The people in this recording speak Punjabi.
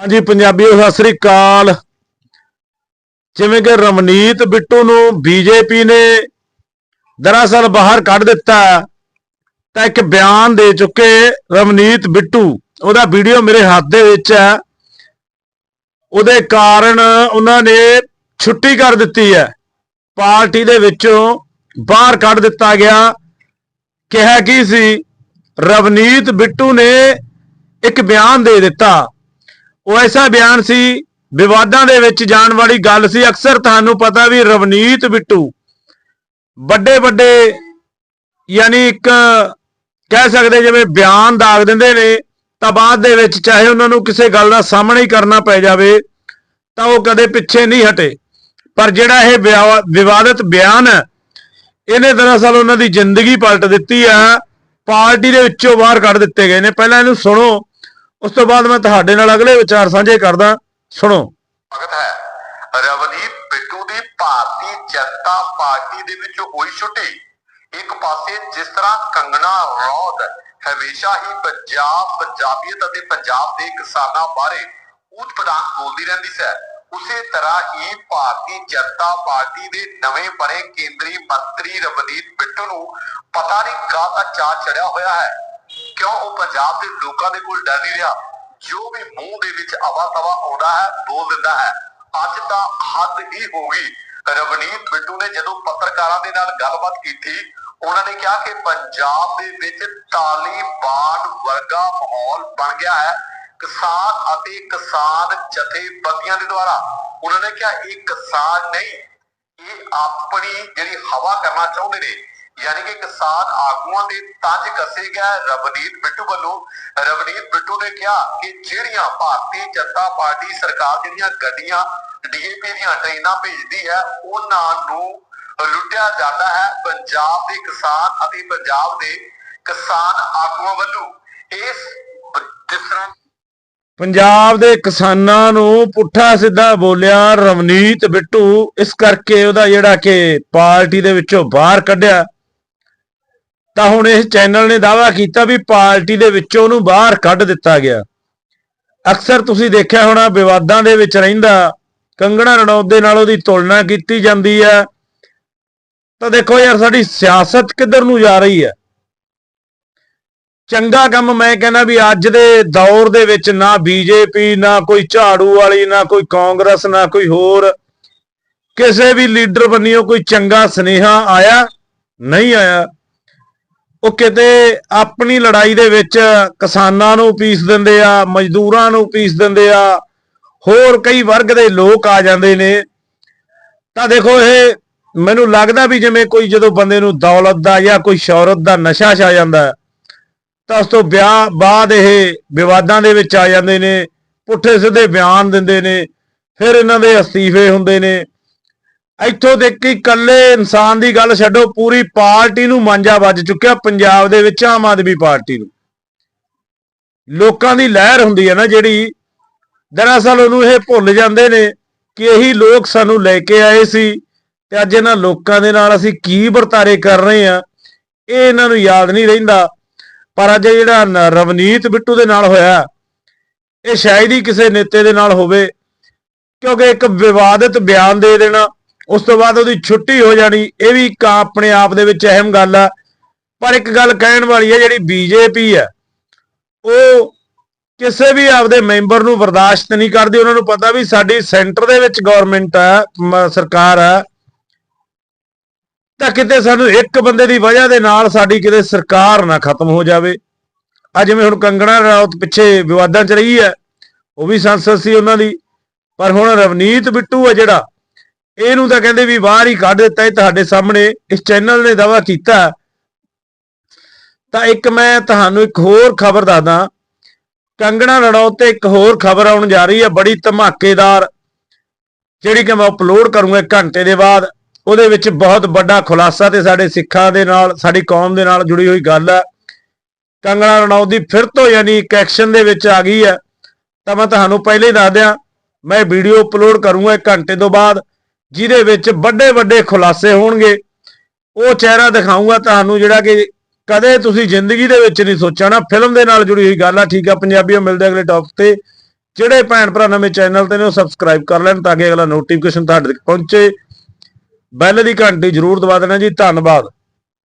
ਹਾਂਜੀ, ਪੰਜਾਬੀਓ, ਸਤਿ ਸ੍ਰੀ ਅਕਾਲ। ਜਿਵੇਂ ਕਿ ਰਮਨੀਤ ਬਿੱਟੂ ਨੂੰ ਬੀਜੇਪੀ ਨੇ ਦਰਅਸਲ ਬਾਹਰ ਕੱਢ ਦਿੱਤਾ ਤਾਂ ਇੱਕ ਬਿਆਨ ਦੇ ਚੁੱਕੇ ਰਮਨੀਤ ਬਿੱਟੂ। ਉਹਦਾ ਵੀਡੀਓ ਮੇਰੇ ਹੱਥ ਦੇ ਵਿੱਚ ਹੈ। ਉਹਦੇ ਕਾਰਨ ਉਹਨਾਂ ਨੇ ਛੁੱਟੀ ਕਰ ਦਿੱਤੀ ਹੈ। ਪਾਰਟੀ ਦੇ ਵਿੱਚੋਂ ਬਾਹਰ ਕੱਢ ਦਿੱਤਾ ਗਿਆ। ਕਿਹਾ ਕੀ ਸੀ? ਰਵਨੀਤ ਬਿੱਟੂ ਨੇ ਇੱਕ ਬਿਆਨ ਦੇ ਦਿੱਤਾ। ਉਹ ਐਸਾ ਬਿਆਨ ਸੀ, ਵਿਵਾਦਾਂ ਦੇ ਵਿੱਚ ਜਾਣ ਵਾਲੀ ਗੱਲ ਸੀ। ਅਕਸਰ ਤੁਹਾਨੂੰ ਪਤਾ ਵੀ ਰਵਨੀਤ ਬਿੱਟੂ ਵੱਡੇ ਵੱਡੇ ਯਾਨੀ ਇੱਕ ਕਹਿ ਸਕਦੇ ਜਿਵੇਂ ਬਿਆਨ ਦਾਗ ਦਿੰਦੇ ਨੇ, ਤਾਂ ਬਾਅਦ ਦੇ ਵਿੱਚ ਚਾਹੇ ਉਹਨਾਂ ਨੂੰ ਕਿਸੇ ਗੱਲ ਦਾ ਸਾਹਮਣਾ ਹੀ ਕਰਨਾ ਪੈ ਜਾਵੇ, ਤਾਂ ਉਹ ਕਦੇ ਪਿੱਛੇ ਨਹੀਂ ਹਟੇ। ਪਰ ਜਿਹੜਾ ਇਹ ਵਿਵਾ- ਵਿਵਾਦਿਤ ਬਿਆਨ ਹੈ ਇਹਨੇ ਦਰਅਸਲ ਉਹਨਾਂ ਦੀ ਜ਼ਿੰਦਗੀ ਪਲਟ ਦਿੱਤੀ ਆ ਪਾਰਟੀ ਦੇ ਵਿੱਚੋਂ ਬਾਹਰ ਕੱਢ ਦਿੱਤੇ ਗਏ ਨੇ। ਪਹਿਲਾਂ ਇਹਨੂੰ ਸੁਣੋ। ਉਸ ਤੋਂ ਬਾਅਦ ਮੈਂ ਤੁਹਾਡੇ ਨਾਲ ਅਗਲੇ ਵਿਚਾਰ ਸਾਂਝੇ ਕਰਦਾ, ਸੁਣੋ। ਸਵਾਗਤ ਹੈ, ਰਵਨੀਤ ਬਿੱਟੂ ਦੀ ਭਾਰਤੀ ਜਨਤਾ ਪਾਰਟੀ ਦੇ ਵਿੱਚ ਹੋਈ ਛੁੱਟੀ। ਇੱਕ ਪਾਸੇ ਜਿਸ ਤਰ੍ਹਾਂ ਕੰਗਣਾ ਰੌਤ ਹਮੇਸ਼ਾ ਹੀ ਪੰਜਾਬ, ਪੰਜਾਬੀਅਤ ਅਤੇ ਪੰਜਾਬ ਦੇ ਕਿਸਾਨਾਂ ਬਾਰੇ ਉੱਚ ਪਦਾਨ ਬੋਲਦੀ ਰਹਿੰਦੀ ਸੀ। ਉਸੇ ਤਰ੍ਹਾਂ ਹੀ ਭਾਰਤੀ ਜਨਤਾ ਪਾਰਟੀ ਦੇ ਨਵੇਂ ਬਣੇ ਕੇਂਦਰੀ ਮੰਤਰੀ ਰਵਨੀਤ ਬਿੱਟੂ ਨੂੰ ਪਤਾ ਨਹੀਂ ਕਾਹਦਾ ਚਾਹ ਚੜਿਆ ਹੋਇਆ ਹੈ। ਕਿਉਂ ਉਹ ਪੰਜਾਬ ਦੇ ਲੋਕਾਂ ਦੇ ਕੋਲ ਡਰ ਨਹੀਂ ਰਿਹਾ? ਜੋ ਵੀ ਮੂੰਹ ਦੇ ਵਿੱਚ ਆਵਾ ਤਵਾ ਆਉਂਦਾ ਹੈ, ਬੋਲ ਦਿੰਦਾ ਹੈ। ਅੱਜ ਤਾਂ ਹੱਦ ਹੀ ਹੋ ਗਈ। ਰਵਨੀਤ ਬਿੱਟੂ ਨੇ ਜਦੋਂ ਪੱਤਰਕਾਰਾਂ ਦੇ ਨਾਲ ਗੱਲਬਾਤ ਕੀਤੀ, ਉਹਨਾਂ ਨੇ ਕਿਹਾ ਕਿ ਪੰਜਾਬ ਦੇ ਵਿੱਚ ਤਾਲੀਬਾਨ ਵਰਗਾ ਮਾਹੌਲ ਬਣ ਗਿਆ ਹੈ। ਕਿਸਾਨ ਅਤੇ ਕਿਸਾਨ ਜਥੇਬੰਦੀਆਂ ਦੇ ਦੁਆਰਾ ਉਹਨਾਂ ਨੇ ਕਿਹਾ, ਇਹ ਕਿਸਾਨ ਨਹੀਂ, ਇਹ ਆਪਣੀ ਜਿਹੜੀ ਹਵਾ ਕਰਨਾ ਚਾਹੁੰਦੇ ਨੇ। ਯਾਨੀ ਕਿ ਕਿਸਾਨ ਆਗੂਆਂ ਦੇ ਤੰਜ ਕੱਸੇ ਗਿਆ ਰਵਨੀਤ ਬਿੱਟੂ ਵੱਲੋਂ। ਰਵਨੀਤ ਬਿੱਟੂ ਨੇ ਕਿਹਾ ਕਿ ਜਿਹੜੀਆਂ ਭਾਰਤੀ ਜਨਤਾ ਪਾਰਟੀ ਸਰਕਾਰ ਜਿਹੜੀਆਂ ਗੱਡੀਆਂ, ਡੀਏਪੀ ਦੀਆਂ ਟ੍ਰੇਨਾਂ ਭੇਜਦੀ ਹੈ, ਉਹਨਾਂ ਨੂੰ ਲੁੱਟਿਆ ਜਾਂਦਾ ਹੈ ਪੰਜਾਬ ਦੇ ਕਿਸਾਨ ਅਤੇ ਪੰਜਾਬ ਦੇ ਕਿਸਾਨ ਆਗੂਆਂ ਵੱਲੋਂ। ਇਸ ਜਿਸ ਤਰ੍ਹਾਂ ਪੰਜਾਬ ਦੇ ਕਿਸਾਨਾਂ ਨੂੰ ਪੁੱਠਾ ਸਿੱਧਾ ਬੋਲਿਆ ਰਵਨੀਤ ਬਿੱਟੂ, ਇਸ ਕਰਕੇ ਉਹਦਾ ਜਿਹੜਾ ਕਿ ਪਾਰਟੀ ਦੇ ਵਿੱਚੋਂ ਬਾਹਰ ਕੱਢਿਆ। ਤਾਂ ਹੁਣ ਇਸ ਚੈਨਲ ਨੇ ਦਾਅਵਾ ਕੀਤਾ ਵੀ ਪਾਰਟੀ ਦੇ ਵਿੱਚੋਂ ਉਹਨੂੰ ਬਾਹਰ ਕੱਢ ਦਿੱਤਾ ਗਿਆ। ਅਕਸਰ ਤੁਸੀਂ ਦੇਖਿਆ ਹੋਣਾ ਵਿਵਾਦਾਂ ਦੇ ਵਿੱਚ ਰਹਿੰਦਾ, ਕੰਗਣਾ ਰਣੌਤ ਦੇ ਨਾਲ ਉਹਦੀ ਤੁਲਨਾ ਕੀਤੀ ਜਾਂਦੀ ਹੈ। ਤਾਂ ਦੇਖੋ ਯਾਰ, ਸਾਡੀ ਸਿਆਸਤ ਕਿੱਧਰ ਨੂੰ ਜਾ ਰਹੀ ਹੈ? ਚੰਗਾ ਕੰਮ ਮੈਂ ਕਹਿੰਦਾ ਵੀ ਅੱਜ ਦੇ ਦੌਰ ਦੇ ਵਿੱਚ ਨਾ ਬੀਜੇਪੀ, ਨਾ ਕੋਈ ਝਾੜੂ ਵਾਲੀ, ਨਾ ਕੋਈ ਕਾਂਗਰਸ, ਨਾ ਕੋਈ ਹੋਰ ਕਿਸੇ ਵੀ ਲੀਡਰ ਬੰਨਿਓ ਕੋਈ ਚੰਗਾ ਸਨੇਹਾ ਆਇਆ? ਨਹੀਂ ਆਇਆ। ਉਹ ਕਿਤੇ ਆਪਣੀ ਲੜਾਈ ਦੇ ਵਿੱਚ ਕਿਸਾਨਾਂ ਨੂੰ ਪੀਸ ਦਿੰਦੇ ਆ, ਮਜ਼ਦੂਰਾਂ ਨੂੰ ਪੀਸ ਦਿੰਦੇ ਆ, ਹੋਰ ਕਈ ਵਰਗ ਦੇ ਲੋਕ ਆ ਜਾਂਦੇ ਨੇ। ਤਾਂ ਦੇਖੋ ਇਹ ਮੈਨੂੰ ਲੱਗਦਾ ਵੀ ਜਿਵੇਂ ਕੋਈ ਜਦੋਂ ਬੰਦੇ ਨੂੰ ਦੌਲਤ ਦਾ ਜਾਂ ਕੋਈ ਸ਼ੌਹਰਤ ਦਾ ਨਸ਼ਾ ਛਾ ਜਾਂਦਾ, ਤਾਂ ਉਸ ਤੋਂ ਵਿਆਹ ਬਾਅਦ ਇਹ ਵਿਵਾਦਾਂ ਦੇ ਵਿੱਚ ਆ ਜਾਂਦੇ ਨੇ, ਪੁੱਠੇ ਸਿੱਧੇ ਬਿਆਨ ਦਿੰਦੇ ਨੇ, ਫਿਰ ਇਹਨਾਂ ਦੇ ਅਸਤੀਫੇ ਹੁੰਦੇ ਨੇ। ਇੱਥੋਂ ਦੇ ਕਿ ਇਕੱਲੇ ਇਨਸਾਨ ਦੀ ਗੱਲ ਛੱਡੋ, ਪੂਰੀ ਪਾਰਟੀ ਨੂੰ ਮਾਂਜਾ ਵੱਜ ਚੁੱਕਿਆ ਪੰਜਾਬ ਦੇ ਵਿੱਚ, ਆਮ ਆਦਮੀ ਪਾਰਟੀ ਨੂੰ। ਲੋਕਾਂ ਦੀ ਲਹਿਰ ਹੁੰਦੀ ਹੈ ਨਾ ਜਿਹੜੀ, ਦਰਅਸਲ ਉਹਨੂੰ ਇਹ ਭੁੱਲ ਜਾਂਦੇ ਨੇ ਕਿ ਇਹੀ ਲੋਕ ਸਾਨੂੰ ਲੈ ਕੇ ਆਏ ਸੀ ਤੇ ਅੱਜ ਇਹਨਾਂ ਲੋਕਾਂ ਦੇ ਨਾਲ ਅਸੀਂ ਕੀ ਵਰਤਾਰੇ ਕਰ ਰਹੇ ਆ ਇਹ ਇਹਨਾਂ ਨੂੰ ਯਾਦ ਨਹੀਂ ਰਹਿੰਦਾ। ਪਰ ਅੱਜ ਇਹ ਜਿਹੜਾ ਰਵਨੀਤ ਬਿੱਟੂ ਦੇ ਨਾਲ ਹੋਇਆ, ਇਹ ਸ਼ਾਇਦ ਹੀ ਕਿਸੇ ਨੇਤੇ ਦੇ ਨਾਲ ਹੋਵੇ, ਕਿਉਂਕਿ ਇੱਕ ਵਿਵਾਦਿਤ ਬਿਆਨ ਦੇ ਦੇਣਾ ਉਸ ਤੋਂ ਬਾਅਦ ਉਹਦੀ ਛੁੱਟੀ ਹੋ ਜਾਣੀ, ਇਹ ਵੀ ਇੱਕ ਆਪਣੇ ਆਪ ਦੇ ਵਿੱਚ ਅਹਿਮ ਗੱਲ ਆ। ਪਰ ਇੱਕ ਗੱਲ ਕਹਿਣ ਵਾਲੀ ਹੈ ਜਿਹੜੀ ਬੀਜੇਪੀ ਹੈ ਉਹ ਕਿਸੇ ਵੀ ਆਪਦੇ ਮੈਂਬਰ ਨੂੰ ਬਰਦਾਸ਼ਤ ਨਹੀਂ ਕਰਦੀ। ਉਹਨਾਂ ਨੂੰ ਪਤਾ ਵੀ ਸਾਡੀ ਸੈਂਟਰ ਦੇ ਵਿੱਚ ਗਵਰਨਮੈਂਟ ਹੈ ਸਰਕਾਰ ਹੈ ਤਾਂ ਕਿਤੇ ਸਾਨੂੰ ਇੱਕ ਬੰਦੇ ਦੀ ਵਜ੍ਹਾ ਦੇ ਨਾਲ ਸਾਡੀ ਕਿਤੇ ਸਰਕਾਰ ਨਾ ਖਤਮ ਹੋ ਜਾਵੇ। ਆ ਜਿਵੇਂ ਹੁਣ ਕੰਗਣਾ ਰਾਉਤ ਪਿੱਛੇ ਵਿਵਾਦਾਂ 'ਚ ਰਹੀ ਹੈ ਉਹ ਵੀ ਸੰਸਦ ਸੀ ਉਹਨਾਂ ਦੀ। ਪਰ ਹੁਣ ਰਵਨੀਤ ਬਿੱਟੂ ਹੈ ਜਿਹੜਾ ਇਹਨੂੰ ਤਾਂ ਕਹਿੰਦੇ ਵੀ ਬਾਹਰ ਹੀ ਕੱਢ ਦਿੱਤਾ ਇਹ ਤੁਹਾਡੇ ਸਾਹਮਣੇ, ਇਸ ਚੈਨਲ ਨੇ ਦਾਵਾ ਕੀਤਾ। ਤਾਂ ਇੱਕ ਮੈਂ ਤੁਹਾਨੂੰ ਇੱਕ ਹੋਰ ਖਬਰ ਦੱਸਦਾ। ਕੰਗਣਾ ਰਣੌਤ ਤੇ ਇੱਕ ਹੋਰ ਖਬਰ ਆਉਣ ਜਾ ਰਹੀ ਹੈ ਬੜੀ ਧਮਾਕੇਦਾਰ, ਜਿਹੜੀ ਕਿ ਮੈਂ ਅਪਲੋਡ ਕਰੂੰਗਾ ਇੱਕ ਘੰਟੇ ਦੇ ਬਾਅਦ। ਉਹਦੇ ਵਿੱਚ ਬਹੁਤ ਵੱਡਾ ਖੁਲਾਸਾ ਤੇ ਸਾਡੇ ਸਿੱਖਾਂ ਦੇ ਨਾਲ, ਸਾਡੀ ਕੌਮ ਦੇ ਨਾਲ ਜੁੜੀ ਹੋਈ ਗੱਲ ਹੈ ਕੰਗਣਾ ਰਣੌਤ ਦੀ ਫਿਰ ਤੋਂ ਯਾਨੀ ਇੱਕ ਐਕਸ਼ਨ ਦੇ ਵਿੱਚ ਆ ਗਈ ਹੈ ਤਾਂ ਮੈਂ ਤੁਹਾਨੂੰ ਪਹਿਲੇ ਹੀ ਦੱਸ ਦਿਆਂ, ਮੈਂ ਵੀਡੀਓ ਅਪਲੋਡ ਕਰੂੰਗਾ ਇੱਕ ਘੰਟੇ ਤੋਂ ਬਾਅਦ। ਜਿਹਦੇ ਵਿੱਚ ਵੱਡੇ ਵੱਡੇ ਖੁਲਾਸੇ ਹੋਣਗੇ। ਉਹ ਚਿਹਰਾ ਦਿਖਾਊਂਗਾ ਤੁਹਾਨੂੰ ਜਿਹੜਾ ਕਿ ਕਦੇ ਤੁਸੀਂ ਜ਼ਿੰਦਗੀ ਦੇ ਵਿੱਚ ਨਹੀਂ ਸੋਚਣਾ ਫਿਲਮ ਦੇ ਨਾਲ ਜੁੜੀ ਹੋਈ ਗੱਲ ਆ, ਠੀਕ ਆ, ਪੰਜਾਬੀਓ ਮਿਲਦੇ ਅਗਲੇ ਟੌਪਿਕ ਤੇ। ਜਿਹੜੇ ਭੈਣ ਭਰਾ ਨਵੇਂ ਚੈਨਲ ਤੇ ਨੇ, ਉਹ ਸਬਸਕ੍ਰਾਈਬ ਕਰ ਲੈਣ ਤਾਂ ਕਿ ਅਗਲਾ ਨੋਟੀਫਿਕੇਸ਼ਨ ਤੁਹਾਡੇ ਤੱਕ ਪਹੁੰਚੇ। ਬੈਲ ਦੀ ਘੰਟੀ ਜ਼ਰੂਰ ਦਬਾ ਦੇਣਾ ਜੀ, ਧੰਨਵਾਦ।